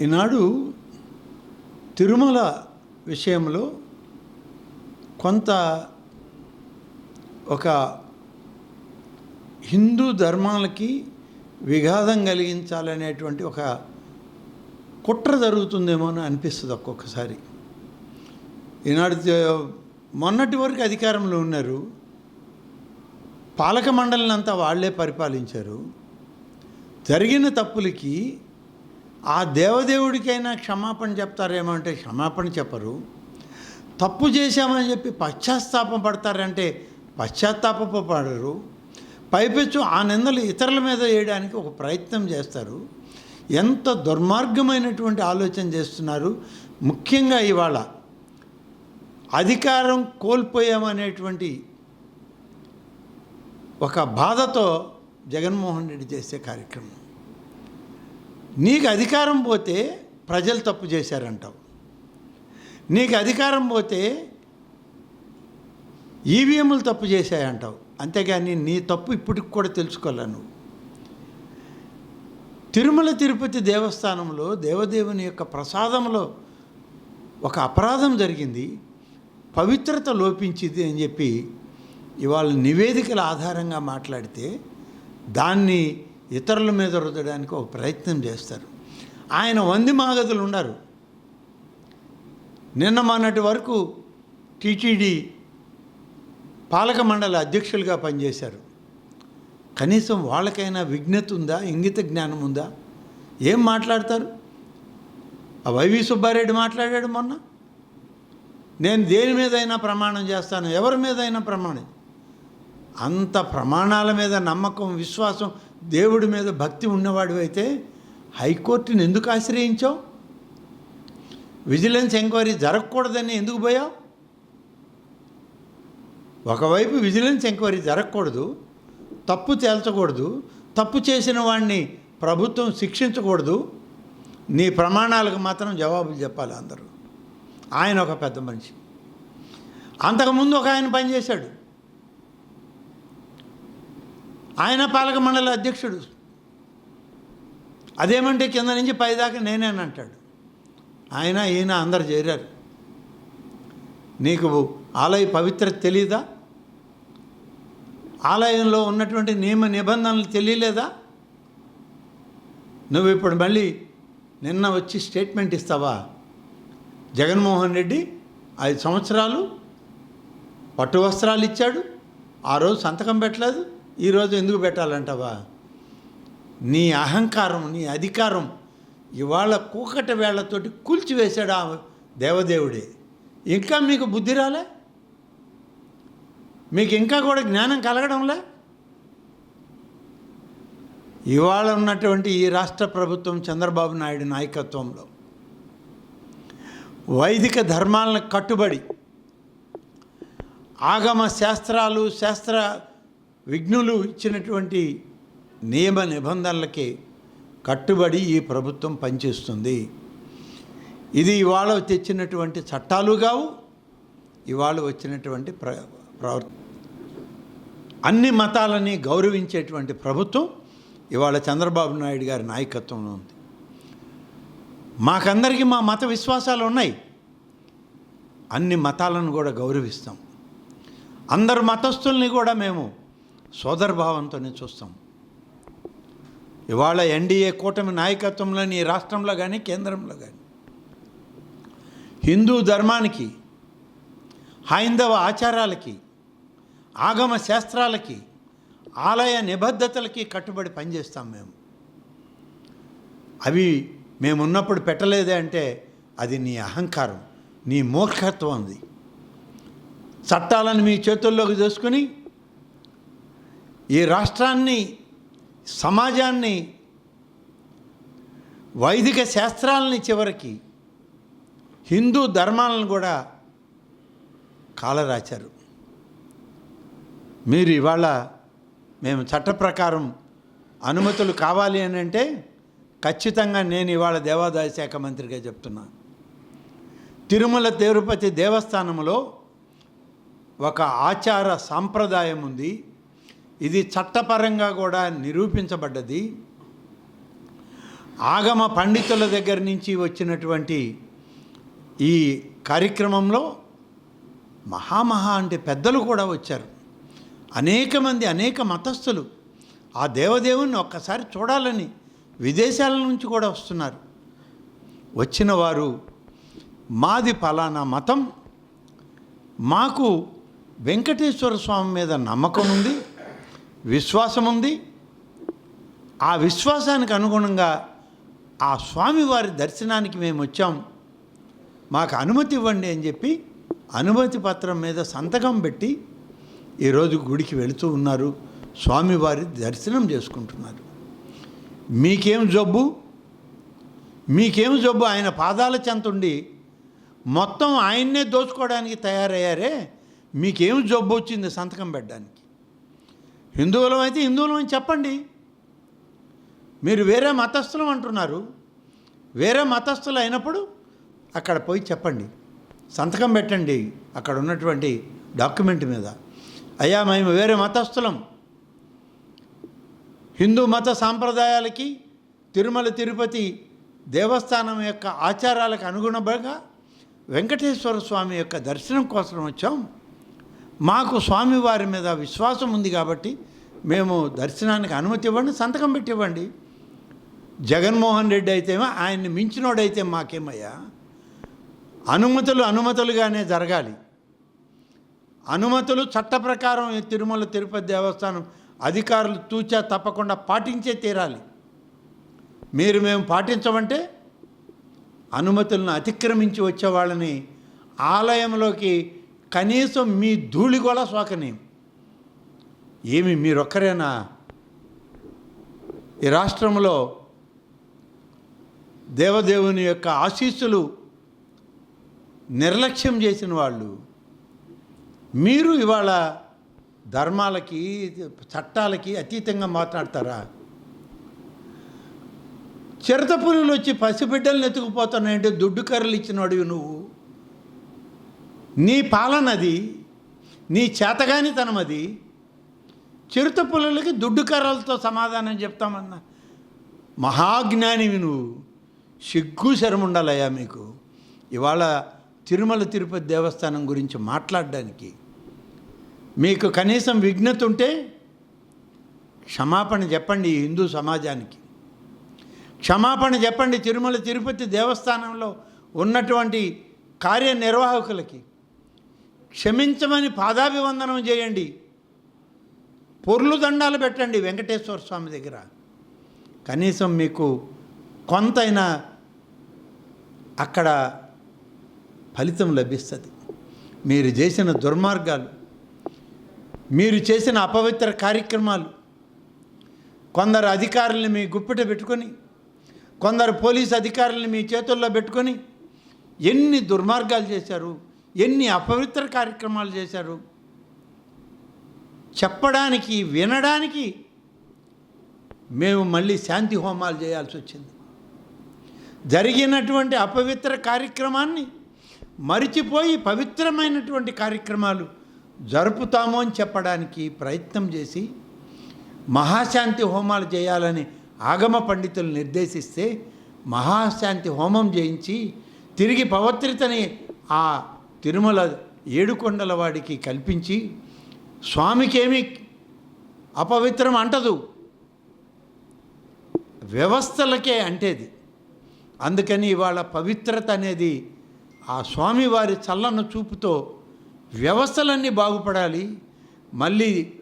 ఈనాడు తిరుమల విషయంలో కొంత ఒక హిందూ ధర్మాలకి విఘాతం కలిగించాలనేటువంటి ఒక కుట్ర జరుగుతుందేమో అని అనిపిస్తుంది ఒక్కొక్కసారి. ఈనాడు మొన్నటి వరకు అధికారంలో ఉన్నారు. పాలక మండలిని అంతా వాళ్ళే పరిపాలించారు. జరిగిన తప్పులకి ఆ దేవదేవుడికైనా క్షమాపణ చెప్తారేమో అంటే క్షమాపణ చెప్పరు. తప్పు చేశామని చెప్పి పశ్చాత్తాపం పడతారంటే పశ్చాత్తాపడరు పైపెచ్చు ఆ నిందలు ఇతరుల మీద వేయడానికి ఒక ప్రయత్నం చేస్తారు. ఎంత దుర్మార్గమైనటువంటి ఆలోచన చేస్తున్నారు. ముఖ్యంగా ఇవాళ అధికారం కోల్పోయామనేటువంటి ఒక బాధతో జగన్మోహన్ రెడ్డి చేసే కార్యక్రమం. నీకు అధికారం పోతే ప్రజలు తప్పు చేశారంటావు. నీకు అధికారం పోతే ఈవీఎంలు తప్పు చేశాయంటావు. అంతేగాని నీ తప్పు ఇప్పటికి కూడా తెలుసుకోలే నువ్వు. తిరుమల తిరుపతి దేవస్థానంలో దేవదేవుని యొక్క ప్రసాదంలో ఒక అపరాధం జరిగింది. పవిత్రత లోపించింది అని చెప్పి ఇవాళ నివేదికల ఆధారంగా మాట్లాడితే దాన్ని ఇతరుల మీద రుద్దడానికి ఒక ప్రయత్నం చేస్తారు. ఆయన వంది మాగదులు ఉన్నారు. నిన్న మొన్నటి వరకు టీటీడీ పాలక మండలి అధ్యక్షులుగా పనిచేశారు. కనీసం వాళ్ళకైనా విజ్ఞత ఉందా ఇంగిత జ్ఞానం ఉందా? ఏం మాట్లాడతారు? ఆ వైవి సుబ్బారెడ్డి మాట్లాడాడు మొన్న. నేను దేని మీదైనా ప్రమాణం చేస్తాను? ఎవరి మీదైనా ప్రమాణం? అంత ప్రమాణాల మీద నమ్మకం విశ్వాసం దేవుడి మీద భక్తి ఉన్నవాడు అయితే హైకోర్టుని ఎందుకు ఆశ్రయించావు? విజిలెన్స్ ఎంక్వైరీ జరగకూడదని ఎందుకు పోయావు? ఒకవైపు విజిలెన్స్ ఎంక్వైరీ జరగకూడదు తప్పు తేల్చకూడదు తప్పు చేసిన వాడిని ప్రభుత్వం శిక్షించకూడదు. నీ ప్రమాణాలకు మాత్రం జవాబులు చెప్పాలి అందరూ. ఆయన ఒక పెద్ద మనిషి. అంతకుముందు ఒక ఆయన పనిచేశాడు. ఆయన పాలక మండలి అధ్యక్షుడు. అదేమంటే కింద నుంచి పైదాకా నేనేనంటాడు ఆయన ఈయన అందరు చేరారు. నీకు ఆలయ పవిత్ర తెలీదా? ఆలయంలో ఉన్నటువంటి నియమ నిబంధనలు తెలియలేదా? నువ్వు ఇప్పుడు మళ్ళీ నిన్న వచ్చి స్టేట్మెంట్ ఇస్తావా? జగన్మోహన్ రెడ్డి ఐదు సంవత్సరాలు పట్టు వస్త్రాలు ఇచ్చాడు. ఆ రోజు సంతకం పెట్టలేదు. ఈరోజు ఎందుకు పెట్టాలంటావా? నీ అహంకారం నీ అధికారం ఇవాళ కూకట వేళ్ళతోటి కూల్చివేశాడు ఆ దేవదేవుడే. ఇంకా మీకు బుద్ధి రాలే? మీకు ఇంకా కూడా జ్ఞానం కలగడంలే? ఇవాళ ఉన్నటువంటి ఈ రాష్ట్ర ప్రభుత్వం చంద్రబాబు నాయుడు నాయకత్వంలో వైదిక ధర్మాలను కట్టుబడి ఆగమ శాస్త్రాలు శాస్త్ర విఘ్నులు ఇచ్చినటువంటి నియమ నిబంధనలకి కట్టుబడి ఈ ప్రభుత్వం పనిచేస్తుంది. ఇది ఇవాళ తెచ్చినటువంటి చట్టాలు కావు ఇవాళ వచ్చినటువంటి ప్ర ప్రవర్ అన్ని మతాలని గౌరవించేటువంటి ప్రభుత్వం ఇవాళ చంద్రబాబు నాయుడు గారి నాయకత్వంలో ఉంది. మాకందరికీ మా మత విశ్వాసాలు ఉన్నాయి. అన్ని మతాలను కూడా గౌరవిస్తాం. అందరు మతస్థుల్ని కూడా మేము సోదరభావంతోనే చూస్తాం. ఇవాళ ఎన్డీఏ కూటమి నాయకత్వంలోని రాష్ట్రంలో కానీ కేంద్రంలో కానీ హిందూ ధర్మానికి హైందవ ఆచారాలకి ఆగమ శాస్త్రాలకి ఆలయ నిబద్ధతలకి కట్టుబడి పనిచేస్తాం మేము. అవి మేమున్నప్పుడు పెట్టలేదే అంటే అది నీ అహంకారం నీ మూర్ఖత్వం ఉంది చట్టాలను మీ చేతుల్లోకి చేసుకుని ఈ రాష్ట్రాన్ని సమాజాన్ని వైదిక శాస్త్రాలని చివరికి హిందూ ధర్మాలను కూడా కాలరాచారు మీరు ఇవాళ మేము చట్ట ప్రకారం అనుమతులు కావాలి అని అంటే ఖచ్చితంగా నేను ఇవాళ దేవాదాయ శాఖ మంత్రిగా చెప్తున్నా. తిరుమల తిరుపతి దేవస్థానంలో ఒక ఆచార సాంప్రదాయం ఉంది. ఇది చట్టపరంగా కూడా నిరూపించబడ్డది. ఆగమ పండితుల దగ్గర నుంచి వచ్చినటువంటి ఈ కార్యక్రమంలో మహామహా అంటే పెద్దలు కూడా వచ్చారు. అనేక మంది అనేక మతస్థులు ఆ దేవదేవుని ఒక్కసారి చూడాలని విదేశాల నుంచి కూడా వస్తున్నారు. వచ్చిన వారు మాది పలానా మతం మాకు వెంకటేశ్వర స్వామి మీద నమ్మకం ఉంది. విశ్వాసం ఉంది ఆ విశ్వాసానికి అనుగుణంగా ఆ స్వామివారి దర్శనానికి మేము వచ్చాం మాకు అనుమతి ఇవ్వండి అని చెప్పి అనుమతి పత్రం మీద సంతకం పెట్టి ఈరోజు గుడికి వెళుతూ ఉన్నారు. స్వామివారి దర్శనం చేసుకుంటున్నారు. మీకేం జబ్బు? మీకేం జబ్బు? ఆయన పాదాల చెంతుండి మొత్తం ఆయన్నే దోచుకోవడానికి తయారయ్యారే. మీకేం జబ్బు వచ్చింది సంతకం పెట్టడానికి? హిందువులం అయితే హిందువులం అని చెప్పండి. మీరు వేరే మతస్థులం అంటున్నారు. వేరే మతస్థులు అయినప్పుడు అక్కడ పోయి చెప్పండి. సంతకం పెట్టండి. అక్కడ ఉన్నటువంటి డాక్యుమెంట్ మీద. అయ్యా మేము వేరే మతస్థులం. హిందూ మత సాంప్రదాయాలకి తిరుమల తిరుపతి దేవస్థానం యొక్క ఆచారాలకు అనుగుణంగా వెంకటేశ్వర స్వామి యొక్క దర్శనం కోసం వచ్చాం. మాకు స్వామివారి మీద విశ్వాసం ఉంది కాబట్టి మేము దర్శనానికి అనుమతి ఇవ్వండి సంతకం పెట్టివ్వండి. జగన్మోహన్ రెడ్డి అయితేమో ఆయన్ని మించినోడైతే మాకేమయ్యా? అనుమతులు అనుమతులుగానే జరగాలి. అనుమతులు చట్ట ప్రకారం తిరుమల తిరుపతి దేవస్థానం అధికారులు తూచా తప్పకుండా పాటించే తీరాలి. మీరు మేము పాటించమంటే అనుమతులను అతిక్రమించి వచ్చే వాళ్ళని ఆలయంలోకి కనీసం మీ ధూళి కూడా సోకని. ఏమి మీరొక్కరేనా? ఈ రాష్ట్రంలో దేవదేవుని యొక్క ఆశీస్సులు నిర్లక్ష్యం చేసిన వాళ్ళు మీరు ఇవాళ ధర్మాలకి చట్టాలకి అతీతంగా మాట్లాడతారా? చిరత వచ్చి పసిబిడ్డలు ఎత్తుకుపోతున్నాయంటే దుడ్డు కర్రలు ఇచ్చినవాడివి నువ్వు. నీ పాలనది నీ చేతగానితనం అది చిరుత పుల్లలకి దుడ్డు కర్రలతో సమాధానం చెప్తామన్నా మహాజ్ఞానివి నువ్వు. సిగ్గు శరముండాలయ్యా మీకు. ఇవాళ తిరుమల తిరుపతి దేవస్థానం గురించి మాట్లాడడానికి మీకు కనీసం విఘ్నత ఉంటే క్షమాపణ చెప్పండి ఈ హిందూ సమాజానికి. క్షమాపణ చెప్పండి తిరుమల తిరుపతి దేవస్థానంలో ఉన్నటువంటి కార్యనిర్వాహకులకి. క్షమించమని పాదాభివందనం చేయండి. పొర్లు దండాలు పెట్టండి వెంకటేశ్వర స్వామి దగ్గర. కనీసం మీకు కొంతైనా అక్కడ ఫలితం లభిస్తుంది. మీరు చేసిన దుర్మార్గాలు మీరు చేసిన అపవిత్ర కార్యక్రమాలు కొందరు అధికారుల్ని మీ గుప్పిట పెట్టుకొని కొందరు పోలీస్ అధికారుల్ని మీ చేతుల్లో పెట్టుకొని ఎన్ని దుర్మార్గాలు చేశారు? ఎన్ని అపవిత్ర కార్యక్రమాలు చేశారు? చెప్పడానికి వినడానికి మేము మళ్ళీ శాంతి హోమాలు చేయాల్సి వచ్చింది. జరిగినటువంటి అపవిత్ర కార్యక్రమాన్ని మరిచిపోయి పవిత్రమైనటువంటి కార్యక్రమాలు జరుపుతాము అని చెప్పడానికి ప్రయత్నం చేసి మహాశాంతి హోమాలు చేయాలని ఆగమ పండితులు నిర్దేశిస్తే మహాశాంతి హోమం చేయించి తిరిగి పవిత్రతని ఆ తిరుమల ఏడుకొండల వాడికి కల్పించి స్వామికేమి అపవిత్రం అంటదు. వ్యవస్థలకే అంటేది. అందుకని ఇవాళ పవిత్రత అనేది ఆ స్వామివారి చల్లన చూపుతో వ్యవస్థలన్నీ బాగుపడాలి. మళ్ళీ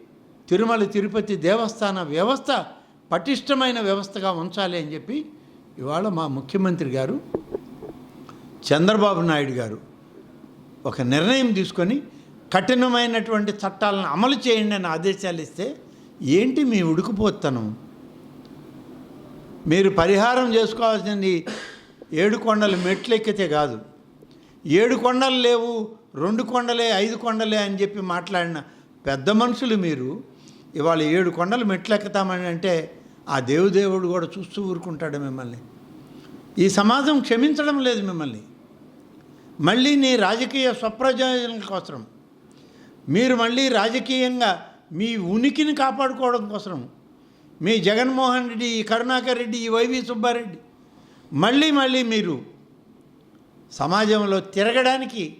తిరుమల తిరుపతి దేవస్థాన వ్యవస్థ పటిష్టమైన వ్యవస్థగా ఉంచాలి అని చెప్పి ఇవాళ మా ముఖ్యమంత్రి గారు చంద్రబాబు నాయుడు గారు ఒక నిర్ణయం తీసుకొని కఠినమైనటువంటి చట్టాలను అమలు చేయండి అని ఆదేశాలు ఇస్తే ఏంటి మీ ఉడుకుపోతనం? మీరు పరిహారం చేసుకోవాల్సింది ఏడు కొండలు మెట్లెక్కితే కాదు. ఏడు కొండలు లేవు రెండు కొండలే ఐదు కొండలే అని చెప్పి మాట్లాడిన పెద్ద మనుషులు మీరు ఇవాళ ఏడు కొండలు మెట్లెక్కుతామని అంటే ఆ దేవుదేవుడు కూడా చూస్తూ ఊరుకుంటాడు మిమ్మల్ని. ఈ సమాజం క్షమించడం లేదు మిమ్మల్ని. మళ్ళీ నీ రాజకీయ స్వప్రయోజనం కోసం మీరు మళ్ళీ రాజకీయంగా మీ ఉనికిని కాపాడుకోవడం కోసం మీ జగన్మోహన్ రెడ్డి ఈ కరుణాకర్ రెడ్డి ఈ వైవి సుబ్బారెడ్డి. మళ్ళీ మళ్ళీ మీరు సమాజంలో తిరగడానికి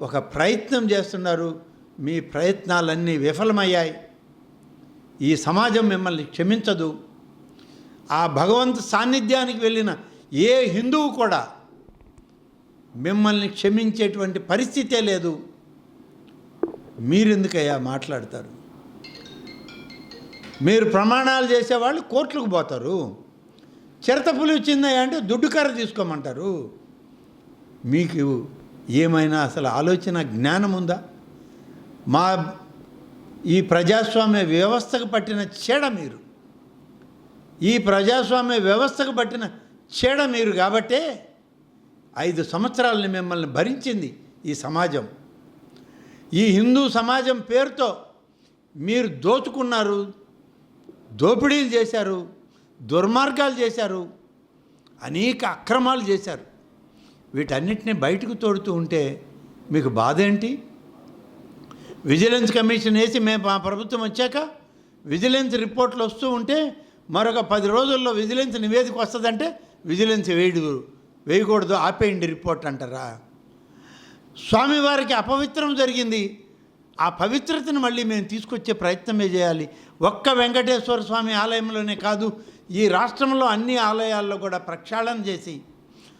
ఒక ప్రయత్నం చేస్తున్నారు. మీ ప్రయత్నాలన్నీ విఫలమయ్యాయి. ఈ సమాజం మిమ్మల్ని క్షమించదు. ఆ భగవంతు సాన్నిధ్యానికి వెళ్ళిన ఏ హిందువు కూడా మిమ్మల్ని క్షమించేటువంటి పరిస్థితే లేదు. మీరెందుకయ్యా మాట్లాడతారు? మీరు ప్రమాణాలు చేసేవాళ్ళు కోర్టులకు పోతారు. చిరతపులు ఇచ్చిందయ్యా అంటే దుడ్డు కర్ర తీసుకోమంటారు. మీకు ఏమైనా అసలు ఆలోచన జ్ఞానం ఉందా? మా ఈ ప్రజాస్వామ్య వ్యవస్థకు పట్టిన చెడ మీరు. ఈ ప్రజాస్వామ్య వ్యవస్థకు పట్టిన చెడ మీరు కాబట్టే ఐదు సంవత్సరాలని మిమ్మల్ని భరించింది ఈ సమాజం. ఈ హిందూ సమాజం పేరుతో మీరు దోచుకున్నారు దోపిడీలు చేశారు దుర్మార్గాలు చేశారు అనేక అక్రమాలు చేశారు. వీటన్నిటిని బయటకు తోడుతూ ఉంటే మీకు బాధ ఏంటి? విజిలెన్స్ కమిషన్ వేసి మేము మా ప్రభుత్వం వచ్చాక విజిలెన్స్ రిపోర్ట్లు వస్తూ ఉంటే మరొక పది రోజుల్లో విజిలెన్స్ నివేదిక వస్తుందంటే విజిలెన్స్ వేయడు వేయకూడదు ఆపేయండి రిపోర్ట్ అంటారా? స్వామివారికి అపవిత్రం జరిగింది. ఆ పవిత్రతను మళ్ళీ మేము తీసుకొచ్చే ప్రయత్నమే చేయాలి. ఒక్క వెంకటేశ్వర స్వామి ఆలయంలోనే కాదు ఈ రాష్ట్రంలో అన్ని ఆలయాల్లో కూడా ప్రక్షాళన చేసి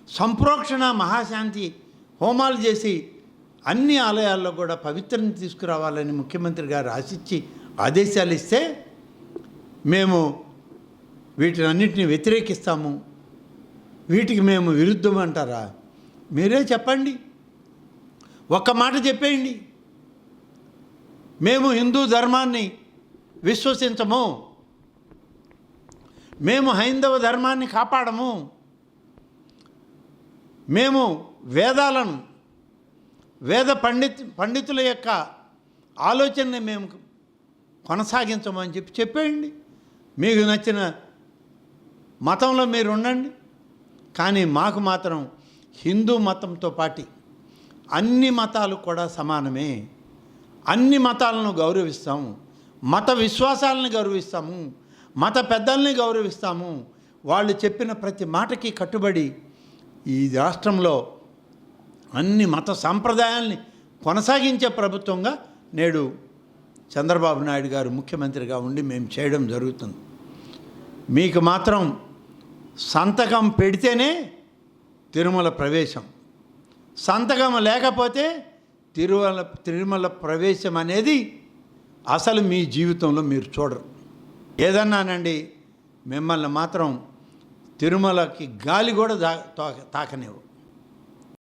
సంప్రోక్షణ మహాశాంతి హోమాలు చేసి అన్ని ఆలయాల్లో కూడా పవిత్రని తీసుకురావాలని ముఖ్యమంత్రి గారు ఆశించి ఆదేశాలు ఇస్తే మేము వీటినన్నింటినీ వ్యతిరేకిస్తాము. వీటికి మేము విరుద్ధం అంటారా మీరే చెప్పండి. ఒక్క మాట చెప్పేయండి. మేము హిందూ ధర్మాన్ని విశ్వసించము. మేము హైందవ ధర్మాన్ని కాపాడము. మేము వేదాలను వేద పండిత్ పండితుల యొక్క ఆలోచనని మేము కొనసాగించమని చెప్పి చెప్పేయండి. మీకు నచ్చిన మతంలో మీరు ఉండండి. కానీ మాకు మాత్రం హిందూ మతంతో పాటి అన్ని మతాలు కూడా సమానమే. అన్ని మతాలను గౌరవిస్తాము. మత విశ్వాసాలను గౌరవిస్తాము. మత పెద్దల్ని గౌరవిస్తాము. వాళ్ళు చెప్పిన ప్రతి మాటకి కట్టుబడి ఈ రాష్ట్రంలో అన్ని మత సాంప్రదాయాల్ని కొనసాగించే ప్రభుత్వంగా నేడు చంద్రబాబు నాయుడు గారు ముఖ్యమంత్రిగా ఉండి మేము చేయడం జరుగుతుంది. మీకు మాత్రం సంతకం పెడితేనే తిరుమల ప్రవేశం. సంతకం లేకపోతే తిరుమల తిరుమల ప్రవేశం అనేది అసలు మీ జీవితంలో మీరు చూడరు. ఏదన్నానండి మిమ్మల్ని మాత్రం తిరుమలకి గాలి కూడా తాకనేవు